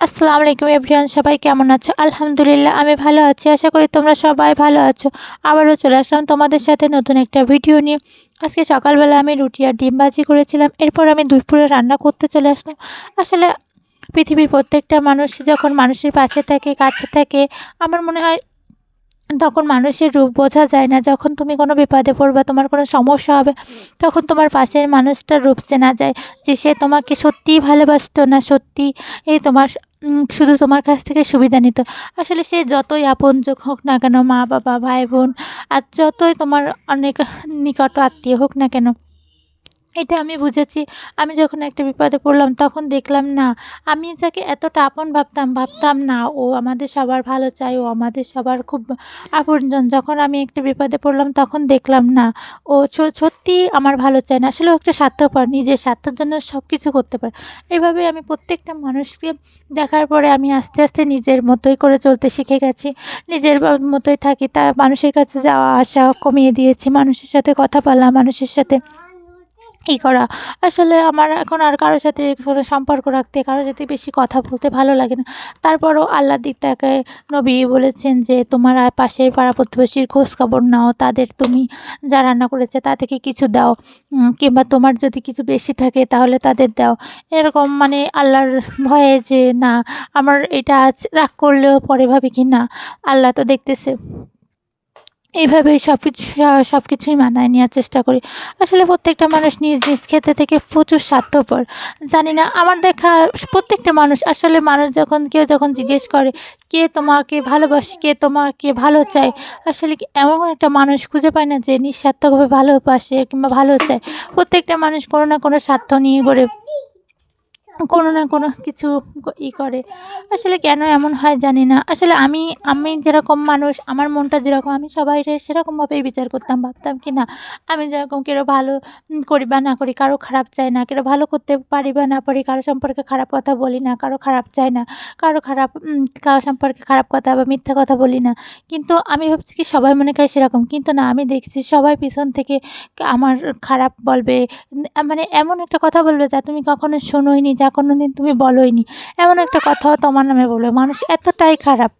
আসসালামু আলাইকুম এভরিওয়ান, সবাই কেমন আছো? আলহামদুলিল্লাহ, আমি ভালো আছি। আশা করি তোমরা সবাই ভালো আছো। আবারও চলে আসলাম তোমাদের সাথে নতুন একটা ভিডিও নিয়ে। আজকে সকালবেলা আমি রুটি আর ডিম ভাজি করেছিলাম। এরপর আমি দুপুরে রান্না করতে চলে আসলাম। আসলে পৃথিবীর প্রত্যেকটা মানুষ যখন মানুষের পাশে থাকে, কাছে থাকে, আমার মনে হয় তখন মানুষের রূপ বোঝা যায় না। যখন তুমি কোনো বিপদে পড়বা, তোমার কোনো সমস্যা হবে, তখন তোমার পাশের মানুষটার রূপ চেনা যায় যে সে তোমাকে সত্যিই ভালোবাসতো না, সত্যি এই তোমার শুধু তোমার কাছ থেকে সুবিধা নিত। আসলে সে যতই আপনযোগ হোক না কেন মা বাবা ভাই বোন আর যতই তোমার অনেক নিকট আত্মীয় হোক না কেন এটা আমি বুঝেছি। আমি যখন একটা বিপদে পড়লাম তখন দেখলাম না, আমি যাকে এতটা আপন ভাবতাম ভাবতাম না, ও আমাদের সবার ভালো চায়, ও আমাদের সবার খুব আপনজন। যখন আমি একটা বিপদে পড়লাম তখন দেখলাম না, ও স- সত্যিই আমার ভালো চায় না। আসলে একটা স্বার্থপর, নিজের স্বার্থের জন্য সব কিছু করতে পারে। এভাবে আমি প্রত্যেকটা মানুষকে দেখার পরে আমি আস্তে আস্তে নিজের মতোই করে চলতে শিখে গেছি। নিজের মতোই থাকি। তা মানুষের কাছে যাওয়া, আসা কমিয়ে দিয়েছি। মানুষের সাথে কথা বলা, মানুষের সাথে ই করা? আসলে আমার এখন আর কারোর সাথে কোনো সম্পর্ক রাখতে কারোর সাথে বেশি কথা বলতে ভালো লাগে না। তারপরও আল্লাহর দিক থেকে নবী বলেছেন যে, তোমার পাশের পাড়া প্রতিবেশীর খোঁজ খবর নাও। তাদের তুমি যা রান্না করেছে তা থেকে কিছু দাও। কিংবা তোমার যদি কিছু বেশি থাকে তাহলে তাদের দাও। এরকম মানে আল্লাহর ভয়ে যে, না, আমার এটা আজ রাগ করলেও পরে ভাবি কি না? আল্লাহ তো দেখতেছে। এইভাবেই সব কিছু সব কিছুই মানায় নেওয়ার চেষ্টা করি। আসলে প্রত্যেকটা মানুষ নিজ নিজ ক্ষেত্রে থেকে প্রচুর স্বার্থপর। জানি না, আমার দেখা প্রত্যেকটা মানুষ, আসলে মানুষ যখন কেউ যখন জিজ্ঞেস করে, কে তোমাকে ভালোবাসে? কে তোমাকে ভালো চায়? আসলে এমন একটা মানুষ খুঁজে পায় না যে নিঃস্বার্থভাবে ভালোবাসে কিংবা ভালো চায়। প্রত্যেকটা মানুষ কোনো না কোনো স্বার্থ নিয়ে গড়ে কোনো না কোনো কিছু ই করে। আসলে কেন এমন হয় জানি না। আসলে আমি আমি যেরকম মানুষ, আমার মনটা যেরকম, আমি সবাইরে সেরকমভাবেই বিচার করতাম, ভাবতাম কি না, আমি যেরকম কেউ ভালো করি বা না করি, কারও খারাপ চাই না, কেউ ভালো করতে পারি বা না পারি, কারও সম্পর্কে খারাপ কথা বলি না, কারও খারাপ চাই না, কারও খারাপ কারও সম্পর্কে খারাপ কথা বা মিথ্যা কথা বলি না। কিন্তু আমি ভাবছি কি সবাই মনে করে সেরকম, কিন্তু না, আমি দেখছি সবাই পিছন থেকে আমার খারাপ বলবে মানে এমন একটা কথা বলবে যা তুমি কখনো শোনোই নি যা কোনো দিন তুমি বলোইনি। এমন একটা কথাও তোমার নামে বলবে। মানুষ এতটাই খারাপ।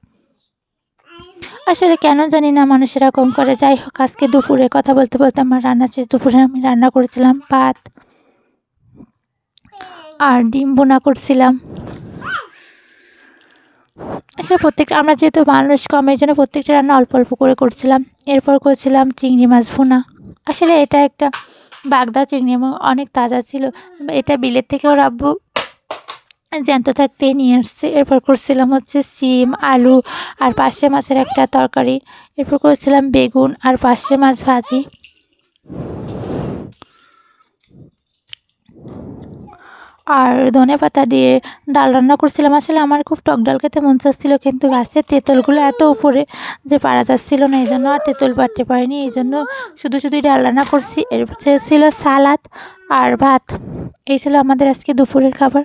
আসলে কেন জানি না মানুষ এরকম করে। যাই হোক, আজকে দুপুরে কথা বলতে বলতে আমার রান্না শেষ। দুপুরে আমি রান্না করেছিলাম ভাত আর ডিম বোনা করছিলাম। আসলে প্রত্যেকটা, আমরা যেহেতু মানুষ কম, এই জন্য প্রত্যেকটা রান্না অল্প অল্প করে করছিলাম। এরপর করছিলাম চিংড়ি মাছ ভুনা। আসলে এটা একটা বাগদা চিংড়ি অনেক তাজা ছিল। এটা বিলের থেকে ওর আব্বু জ্যান্ত থাকতে নিয়ে আসছে। এরপর করছিলাম হচ্ছে সিম, আলু আর পার্শে মাছের একটা তরকারি। এরপর করেছিলাম বেগুন আর পার্শে মাছ ভাজি। আর ধনে পাতা দিয়ে ডাল রান্না করছিলাম। আসলে আমার খুব টক ডাল খেতে মন চাচ্ছিলো, কিন্তু গাছের তেঁতুলগুলো এত উপরে যে পারা যাচ্ছিল না এই জন্য আর তেঁতুল পারতে পারিনি। এই জন্য শুধু শুধুই ডাল রান্না করছি। এর ছিল সালাদ আর ভাত। এই ছিল আমাদের আজকে দুপুরের খাবার।